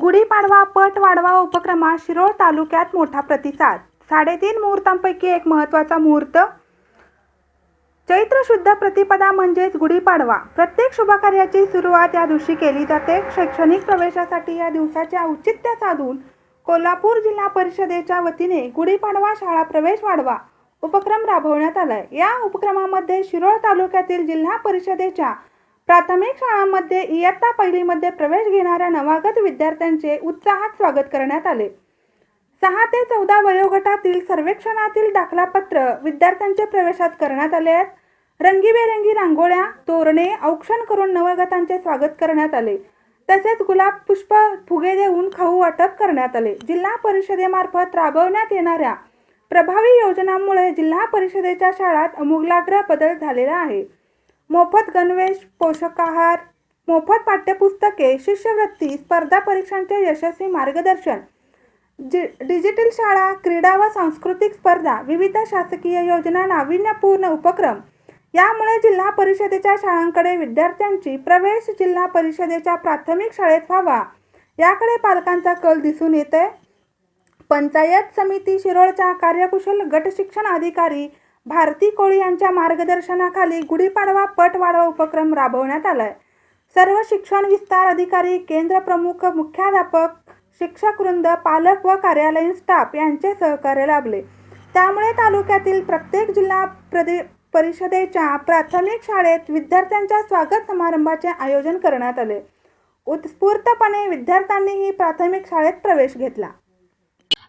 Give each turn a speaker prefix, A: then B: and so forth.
A: गुढीपाडवा पट वाढवा उपक्रमात शिरोळ तालुक्यात मोठा प्रतिसाद. साडेतीन मुहूर्तांपैकी एक महत्त्वाचा मुहूर्त चैत्र शुद्ध प्रतिपदा म्हणजेच गुढीपाडवा प्रत्येक शुभकार्याची सुरुवात या दिवशी केली जाते. शैक्षणिक प्रवेशासाठी या दिवसाचे औचित्य साधून कोल्हापूर जिल्हा परिषदेच्या वतीने गुढीपाडवा शाळा प्रवेश वाढवा उपक्रम राबवण्यात आलाय. या उपक्रमामध्ये शिरोळ तालुक्यातील जिल्हा परिषदेच्या प्राथमिक शाळांमध्ये इयत्ता पहिलीमध्ये प्रवेश घेणाऱ्या नवागत विद्यार्थ्यांचे उत्साहात स्वागत करण्यात आले. सहा ते चौदा वयोगटातील सर्वेक्षणातील दाखलापत्र विद्यार्थ्यांच्या प्रवेशात करण्यात आले आहेत. रंगीबेरंगी रांगोळ्या तोरणे औक्षण करून नवगतांचे स्वागत करण्यात आले. तसेच गुलाब पुष्प फुगे देऊन खाऊ वाटप करण्यात आले. जिल्हा परिषदेमार्फत राबवण्यात येणाऱ्या प्रभावी योजनांमुळे जिल्हा परिषदेच्या शाळात अमूलाग्र बदल झालेला आहे. मोफत गणवेश पोषक आहार मोफत पाठ्यपुस्तके शिष्यवृत्ती स्पर्धा परीक्षांचे यशस्वी मार्गदर्शन जि डिजिटल शाळा क्रीडा व सांस्कृतिक स्पर्धा विविध शासकीय योजना नाविन्यपूर्ण उपक्रम. यामुळे जिल्हा परिषदेच्या शाळांकडे विद्यार्थ्यांची प्रवेश जिल्हा परिषदेच्या प्राथमिक शाळेत व्हावा. याकडे पालकांचा कल दिसून येते पंचायत समिती शिरोळच्या कार्यकुशल गट शिक्षण अधिकारी भारती कोळी यांच्या मार्गदर्शनाखाली गुढीपाडवा पटवाढवा उपक्रम राबवण्यात आलाय. सर्व शिक्षण विस्तार अधिकारी केंद्र प्रमुख मुख्याध्यापक शिक्षक वृंद पालक व कार्यालयीन स्टाफ यांचे सहकार्य लाभले. त्यामुळे तालुक्यातील प्रत्येक जिल्हा प्रदे परिषदेच्या प्राथमिक शाळेत विद्यार्थ्यांच्या स्वागत समारंभाचे आयोजन करण्यात आले. उत्स्फूर्तपणे विद्यार्थ्यांनीही प्राथमिक शाळेत प्रवेश घेतला.